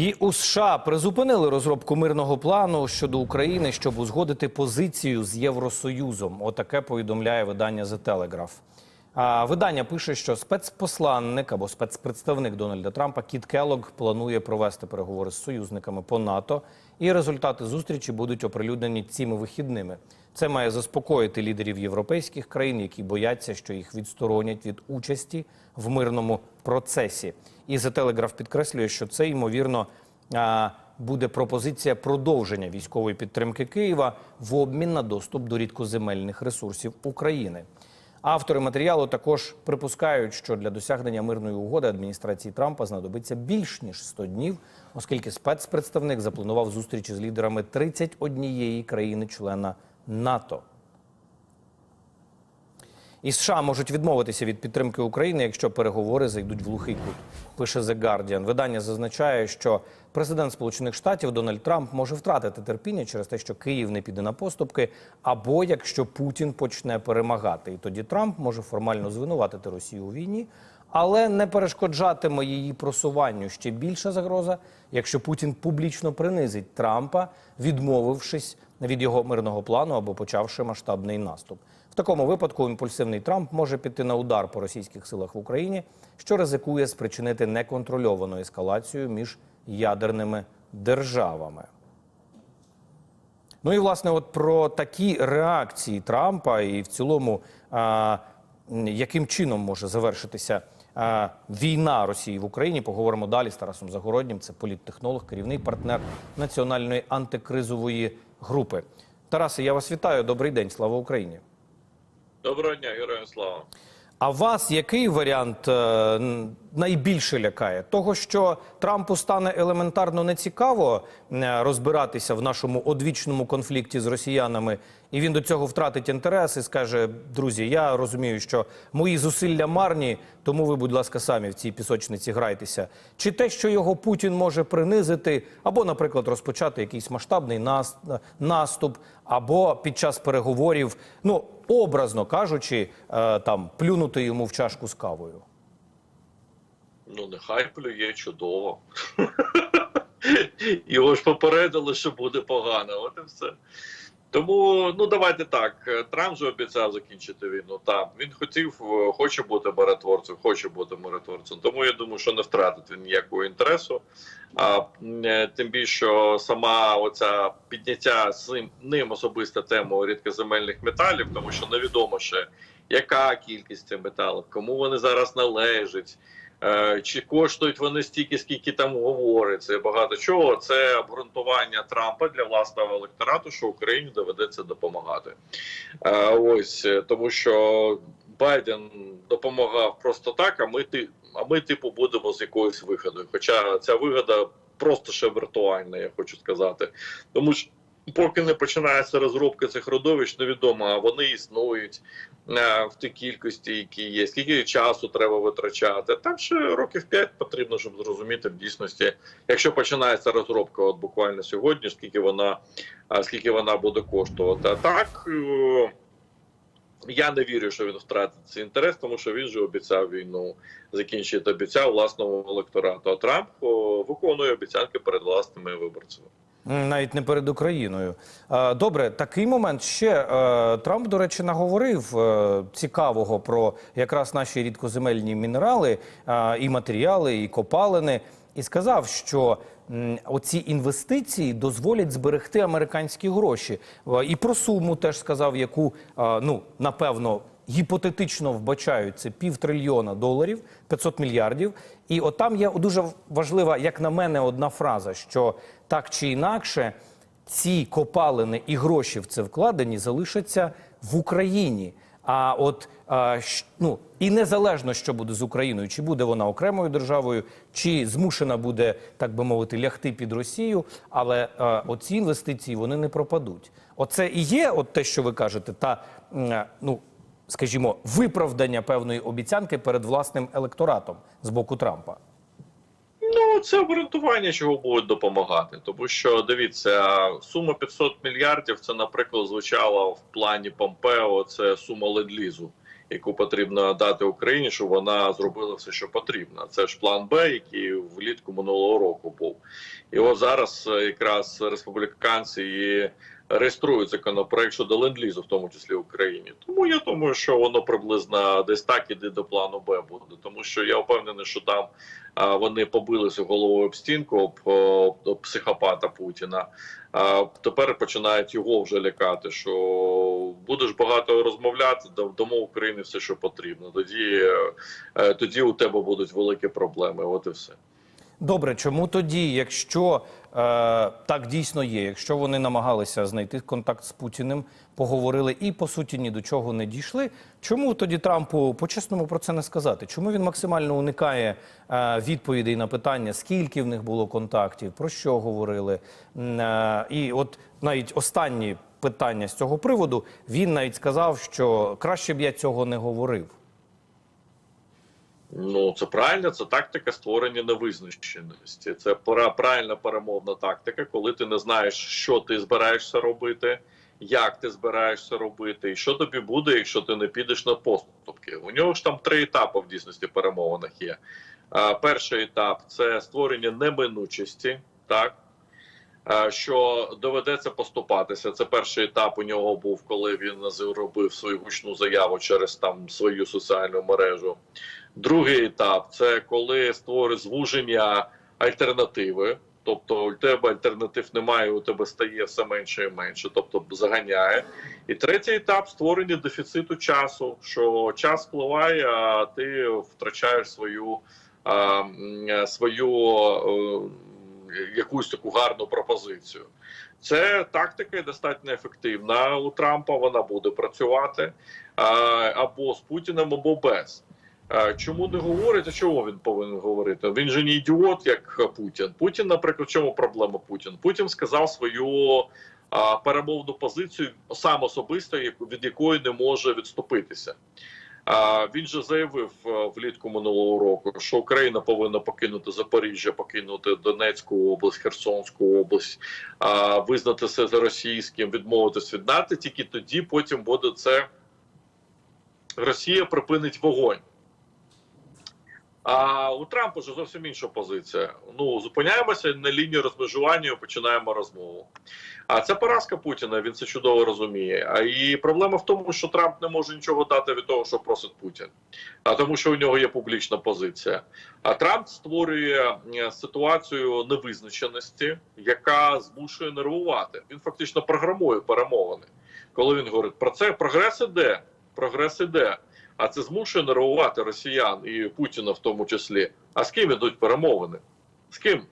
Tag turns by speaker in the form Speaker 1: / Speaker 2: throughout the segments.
Speaker 1: І у США призупинили розробку мирного плану щодо України, щоб узгодити позицію з Євросоюзом. Отаке повідомляє видання The Telegraph. А видання пише, що спецпосланник або спецпредставник Дональда Трампа Кіт Келлог планує провести переговори з союзниками по НАТО, і результати зустрічі будуть оприлюднені цими вихідними. Це має заспокоїти лідерів європейських країн, які бояться, що їх відсторонять від участі в мирному процесі. І The Telegraph підкреслює, що це ймовірно буде пропозиція продовження військової підтримки Києва в обмін на доступ до рідкоземельних ресурсів України. Автори матеріалу також припускають, що для досягнення мирної угоди адміністрації Трампа знадобиться більш ніж 100 днів, оскільки спецпредставник запланував зустрічі з лідерами 31 країни-члена НАТО. І США можуть відмовитися від підтримки України, якщо переговори зайдуть в глухий кут. Пише The Guardian. Видання зазначає, що президент Сполучених Штатів Дональд Трамп може втратити терпіння через те, що Київ не піде на поступки, або якщо Путін почне перемагати. І тоді Трамп може формально звинуватити Росію у війні, але не перешкоджатиме її просуванню. Ще більша загроза, якщо Путін публічно принизить Трампа, відмовившись від його мирного плану або почавши масштабний наступ. В такому випадку імпульсивний Трамп може піти на удар по російських силах в Україні, що ризикує спричинити неконтрольовану ескалацію між ядерними державами. Ну і власне, от про такі реакції Трампа, і в цілому, а, яким чином може завершитися а, війна Росії в Україні, поговоримо далі з Тарасом Загороднім. Це політтехнолог, керівний партнер національної антикризової групи. Тарасе, я вас вітаю. Добрий день, слава Україні.
Speaker 2: Доброго дня, героям слава.
Speaker 1: А вас який варіант е, найбільше лякає? Того, що Трампу стане елементарно нецікаво е, розбиратися в нашому одвічному конфлікті з росіянами, і він до цього втратить інтерес і скаже: друзі, я розумію, що мої зусилля марні, тому ви, будь ласка, самі в цій пісочниці грайтеся. Чи те, що його Путін може принизити, або, наприклад, розпочати якийсь масштабний наступ, або під час переговорів, ну образно кажучи, е, там плюнути йому в чашку з кавою.
Speaker 2: Ну, нехай плює чудово. Його ж попередили, що буде погано. От і все. Тому, ну давайте так. Трамп же обіцяв закінчити війну. Так, він хотів, е, хоче бути миротворцем, хоче бути миротворцем. Тому я думаю, що не втратить він ніякого інтересу. А е, тим більше, сама оця підняття з ним особиста тему рідкоземельних металів, тому що невідомо ще яка кількість цих металів, кому вони зараз належать. Е, Чи коштують вони стільки, скільки там говориться, багато чого. Це обґрунтування Трампа для власного електорату, що Україні доведеться допомагати. Е, Ось е, тому, що Байден допомагав просто так. А ми ти, а ми, типу, будемо з якоюсь вигодою. Хоча ця вигода просто ще віртуальна, я хочу сказати. Тому що поки не починається розробка цих родовищ, невідомо, а вони існують е, в тій кількості, які є. Скільки часу треба витрачати? Там ще років 5 потрібно, щоб зрозуміти в дійсності, якщо починається розробка, от буквально сьогодні, скільки вона, скільки вона буде коштувати. А так. е, Я не вірю, що він втратить цей інтерес, тому що він же обіцяв війну закінчити, обіцяв власному електорату. А Трамп виконує обіцянки перед власними виборцями.
Speaker 1: Навіть не перед Україною. Добре, такий момент ще е, Трамп, до речі, наговорив е, цікавого про якраз наші рідкоземельні мінерали і матеріали, і копалини, і сказав, що оці інвестиції дозволять зберегти американські гроші. Е, І про суму теж сказав, яку ну напевно. Гіпотетично вбачають це півтрильйона доларів, 500 мільярдів. І от там є дуже важлива, як на мене, одна фраза, що так чи інакше ці копалини і гроші в це вкладені залишаться в Україні. А от ну і незалежно, що буде з Україною, чи буде вона окремою державою, чи змушена буде, так би мовити, лягти під Росію, але оці інвестиції вони не пропадуть. Оце і є, от те, що ви кажете, та ну скажімо, виправдання певної обіцянки перед власним електоратом з боку Трампа.
Speaker 2: Ну, це обґрунтування, чого будуть допомагати. Тому що дивіться, сума 500 мільярдів це, наприклад, звучало в плані Помпео. Це сума ледлізу, яку потрібно дати Україні, щоб вона зробила все, що потрібно. Це ж план Б, який влітку минулого року був. І от зараз якраз республіканці і реєструють законопроект щодо ленд-лізу, в тому числі в Україні. Тому я думаю, що воно приблизно десь так іде до плану Б буде. Тому що я впевнений, що там вони побилися головою об стінку об, об, психопата Путіна. А тепер починають його вже лякати. Що будеш багато розмовляти, да- дамо Україні все, що потрібно. Тоді, е, тоді у тебе будуть великі проблеми. От і все.
Speaker 1: Добре, чому тоді, якщо е, так дійсно є, якщо вони намагалися знайти контакт з Путіним, поговорили і по суті ні до чого не дійшли, чому тоді Трампу по-чесному про це не сказати? Чому він максимально уникає е, відповідей на питання, скільки в них було контактів, про що говорили? Е, і от навіть останні питання з цього приводу він навіть сказав, що краще б я цього не говорив.
Speaker 2: Ну це правильно, це тактика створення невизначеності. Це правильна перемовна тактика, коли ти не знаєш, що ти збираєшся робити, як ти збираєшся робити, і що тобі буде, якщо ти не підеш на поступки. У нього ж там три етапи в дійсності перемовинах є. Перший етап це створення неминучості, так. Що доведеться поступатися. Це перший етап у нього був, коли він зробив свою гучну заяву через там свою соціальну мережу. Другий етап це коли створить звуження альтернативи. Тобто у тебе альтернатив немає, у тебе стає все менше і менше, тобто заганяє. І третій етап створення дефіциту часу. Що час впливає, а ти втрачаєш свою а, свою е, якусь таку гарну пропозицію. Це тактика достатньо ефективна у Трампа. Вона буде працювати а, або з Путіним, або без. Чому не говорить? А чого він повинен говорити? Він же не ідіот, як Путін. Путін, наприклад, в чому проблема Путін? Путін сказав свою перемовну позицію сам особисто, від якої не може відступитися. Він же заявив влітку минулого року, що Україна повинна покинути Запоріжжя, покинути Донецьку область, Херсонську область, визнати все за російським, відмовитись від НАТО. Тільки тоді потім буде це Росія припинить вогонь. А у Трампа ж зовсім інша позиція. Ну зупиняємося на лінії розмежування, і починаємо розмову. А це поразка Путіна. Він це чудово розуміє. А і проблема в тому, що Трамп не може нічого дати від того, що просить Путін, а тому, що у нього є публічна позиція. А Трамп створює ситуацію невизначеності, яка змушує нервувати. Він фактично програмує перемовини. Коли він говорить про це, прогрес іде, прогрес іде. А це змушує нервувати росіян і Путіна в тому числі. А з ким ідуть перемовини? З ким?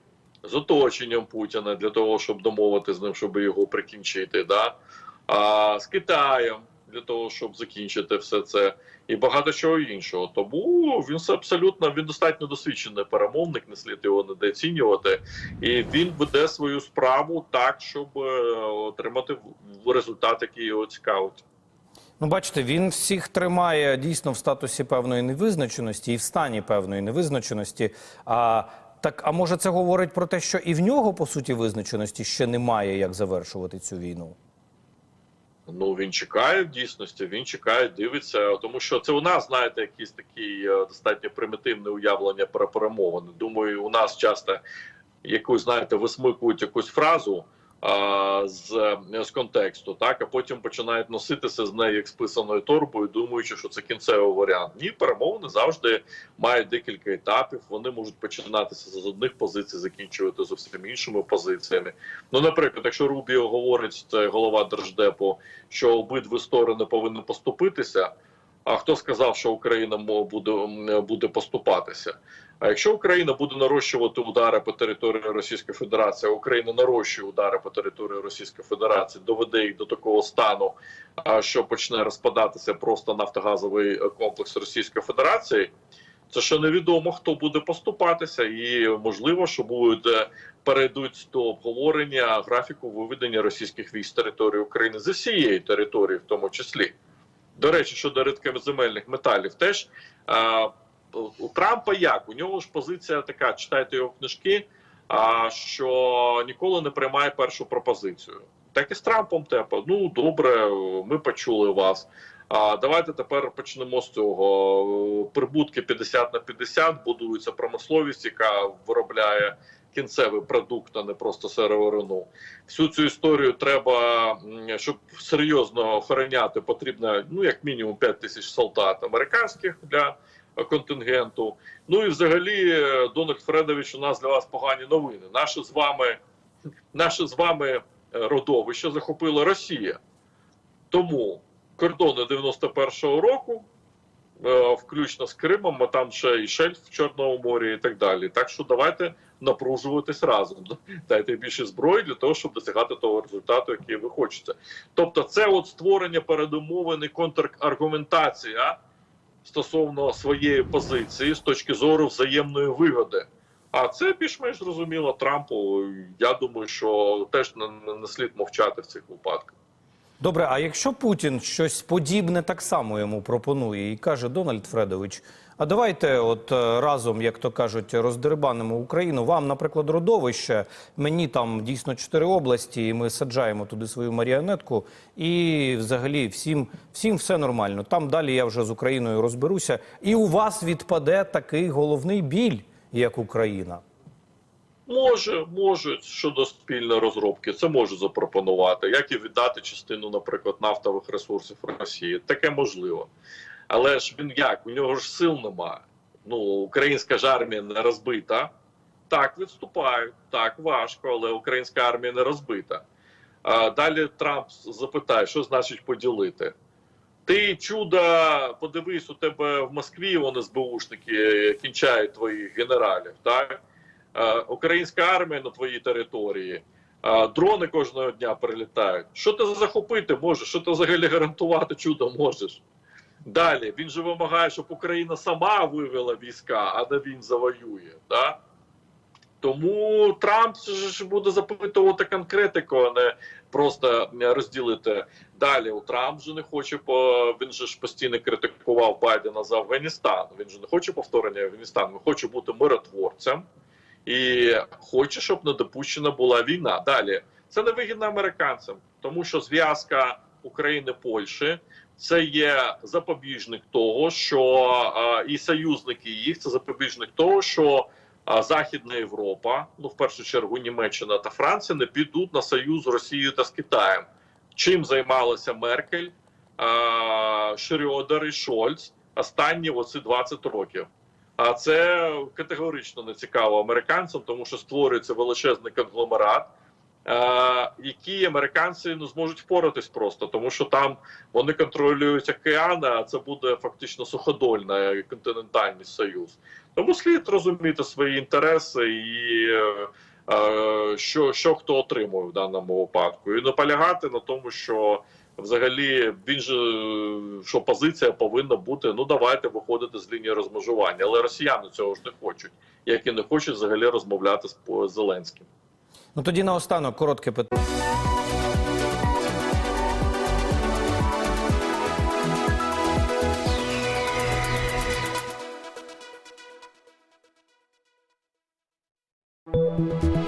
Speaker 2: З оточенням Путіна для того, щоб домовити з ним, щоб його прикінчити. Да? А з Китаєм для того, щоб закінчити все це, і багато чого іншого. Тому він абсолютно він достатньо досвідчений перемовник, не слід його недооцінювати. І він веде свою справу так, щоб е, отримати результат, який його цікавить.
Speaker 1: Ну, бачите, він всіх тримає дійсно в статусі певної невизначеності і в стані певної невизначеності. А так, а може, це говорить про те, що і в нього по суті визначеності ще немає, як завершувати цю війну?
Speaker 2: Ну він чекає в дійсності. Він чекає, дивиться, тому що це у нас, знаєте, якісь такі е, достатньо примітивне уявлення про перемовини. Думаю, у нас часто якусь, знаєте, висмикують якусь фразу з, е, з контексту, так а потім починають носитися з нею як з писаною торбою, думаючи, що це кінцевий варіант. Ні, перемовини завжди мають декілька етапів. Вони можуть починатися з одних позицій, закінчувати зовсім іншими позиціями. Ну, наприклад, якщо Рубіо говорить, це голова держдепу, що обидві сторони повинні поступитися. А хто сказав, що Україна буде, буде поступатися? А якщо Україна буде нарощувати удари по території Російської Федерації, а Україна нарощує удари по території Російської Федерації, доведе їх до такого стану, що почне розпадатися просто нафтогазовий комплекс Російської Федерації, це ще невідомо, хто буде поступатися, і можливо, що будуть е, перейдуть до обговорення графіку виведення російських військ з території України з усієї території, в тому числі. До речі, щодо рідкоземельних металів, теж у Трампа як? У нього ж позиція така: читайте його книжки, а, що ніколи не приймає першу пропозицію. Так і з Трампом тепер. Ну добре, ми почули вас. А давайте тепер почнемо з цього. Прибутки 50 на 50, будується промисловість, яка виробляє кінцевий продукт, а не просто сировину. Всю цю історію треба, щоб серйозно охороняти, потрібно ну як мінімум 5 тисяч солдат американських для контингенту. Ну і взагалі, е, Дональд Фредович, у нас для вас погані новини. Наше з вами, наше з вами е, родовище захопила Росія. Тому кордони 91-го року, е, включно з Кримом, а там ще і шельф в Чорному морі і так далі. Так що давайте напружуватись разом. Дайте більше зброї для того, щоб досягати того результату, який ви хочете. Тобто, це от створення передумовини контраргументація стосовно своєї позиції з точки зору взаємної вигоди. А це більш-менш зрозуміло Трампу. Я думаю, що теж не, не слід мовчати в цих випадках.
Speaker 1: Добре, а якщо Путін щось подібне так само йому пропонує і каже Дональд Фредович, а давайте от е, разом, як то кажуть, роздербанимо Україну. Вам, наприклад, родовище, мені там дійсно чотири області, і ми саджаємо туди свою маріонетку, і взагалі всім, всім все нормально. Там далі я вже з Україною розберуся, і у вас відпаде такий головний біль, як Україна.
Speaker 2: Може, може щодо спільної розробки, це може запропонувати, як і віддати частину, наприклад, нафтових ресурсів Росії. Таке можливо. Але ж він як? У нього ж сил немає. Ну, українська ж армія не розбита. Так, відступають, так важко, але українська армія не розбита. А далі Трамп запитає, що значить поділити. Ти чудо, подивись, у тебе в Москві вони СБУшники кінчають твоїх генералів, так? Е, українська армія на твоїй території, е, дрони кожного дня прилітають. Що ти захопити можеш? Що ти взагалі гарантувати чудо можеш? Далі він же вимагає, щоб Україна сама вивела війська, а не він завоює. Да? Тому Трамп ж буде запитувати конкретику, а не просто розділити. Далі у Трамп же не хоче по він же ж постійно критикував Байдена за Афганістан. Він же не хоче повторення Афганістану, він хоче бути миротворцем і хоче, щоб не допущена була війна. Далі це не вигідно американцям, тому що зв'язка України Польщі це є запобіжник того, що і союзники їх це запобіжник того, що Західна Європа, ну в першу чергу Німеччина та Франція, не підуть на союз з Росією та з Китаєм. Чим займалися Меркель, а, Шрёдер і Шольц останні оці 20 років. А це категорично не цікаво американцям, тому що створюється величезний конгломерат, які американці не зможуть впоратись просто, тому що там вони контролюють океани, а це буде фактично суходольний континентальний союз. Тому слід розуміти свої інтереси і е, е, що, що хто отримує в даному випадку, і наполягати на тому, що. Взагалі, він же що позиція повинна бути: ну давайте виходити з лінії розмежування. Але росіяни цього ж не хочуть, як і не хочуть взагалі розмовляти з Зеленським.
Speaker 1: Ну тоді наостанок коротке питання.